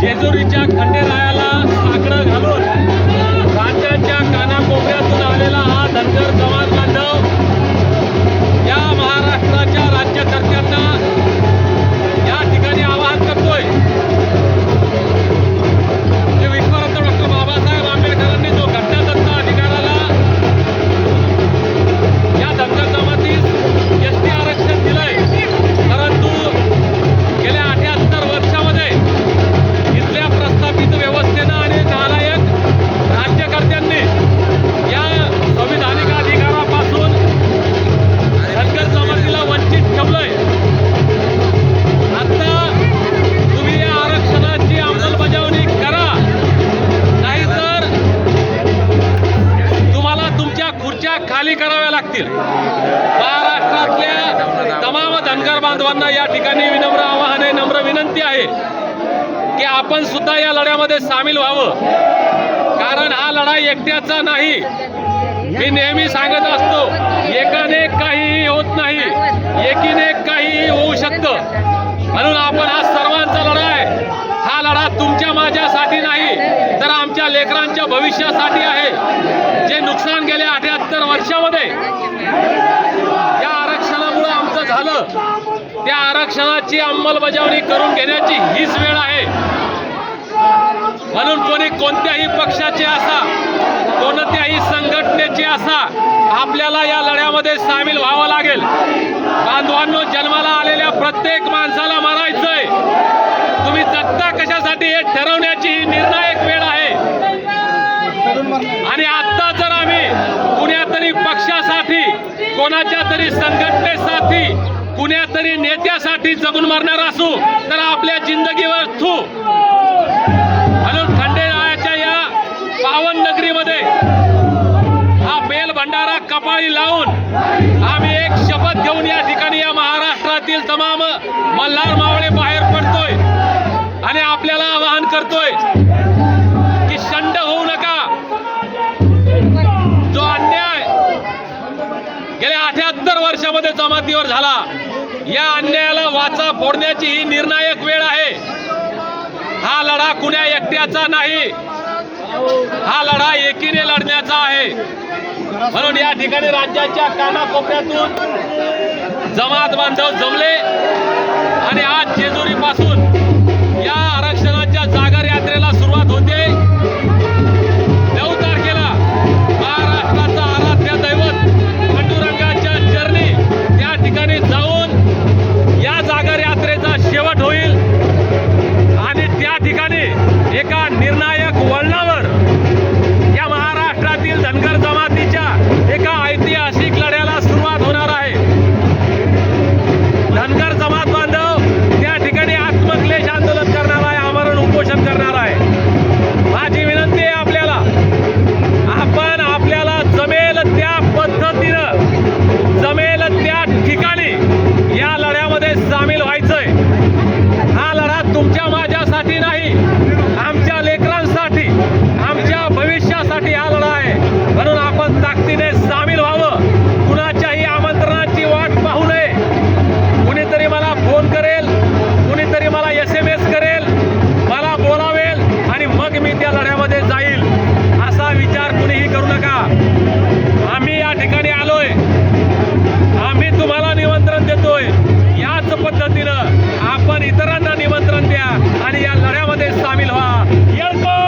जेजुरीच्या खंडेरायाला साकडं घालून राज्याच्या कानाकोपऱ्यातून आलेला हा धनगर समाज कराव्या महाराष्ट्रातल्या तमाम धनगर बांधवांना या ठिकाणी विनम्र आवाहन आहे नम्र विनंती आहे की आपण सुद्धा या लढ्यामध्ये सामील व्हावं. कारण हा लढा एकट्याचा नाही. मी नेहमी सांगत असतो एकाने काहीही होत नाही एकीने काहीही लेकरांच्या भविष्यासाठी आहे. जे नुकसान गेल्या अठ्याहत्तर वर्षामध्ये या आरक्षणामुळे आमचं झालं. त्या आरक्षणाची अंमलबजावणी करून घेण्याची हीच वेळ आहे. म्हणून कोणी कोणत्याही पक्षाचे असा कोणत्याही संघटनेचे असा आपल्याला या लढ्यामध्ये सामील व्हावं लागेल. बांधवांनो जन्माला आलेल्या प्रत्येक माणसाला मारायचंय. तुम्ही जगता कशासाठी हे ठरवण्याची ही निर्णायक वेळ आहे. आणि आता जर आम्ही कुण्यातरी पक्षासाठी कोणाच्या तरी संघटनेसाठी कुण्यातरी नेत्यासाठी जगून मरणार असू तर आपल्या जिंदगीवर थू. म्हणून खंडेरायाच्या या पावन नगरीमध्ये हा बेल भंडारा कपाळी लावून आम्ही एक शपथ घेऊन या ठिकाणी या महाराष्ट्रातील तमाम मल्हार मावळे बाहेर पडतोय आणि आपल्याला आवाहन करतोय गेल्या अठ्याहत्तर वर्षामध्ये जमातीवर झाला. या अन्यायाला वाचा फोडण्याची ही निर्णायक वेळ आहे. हा लढा कुण्या एकट्याचा नाही. हा लढा एकीने लढण्याचा आहे. म्हणून या ठिकाणी राज्याच्या कानाकोपऱ्यातून जमात बांधव जमले. आणि आज जेजुरीपासून काळजी करू नका. आम्ही या ठिकाणी आलोय. आम्ही तुम्हाला निमंत्रण देतोय. याच पद्धतीनं आपण इतरांना निमंत्रण द्या आणि या लढ्यामध्ये सामील व्हा. येळकोट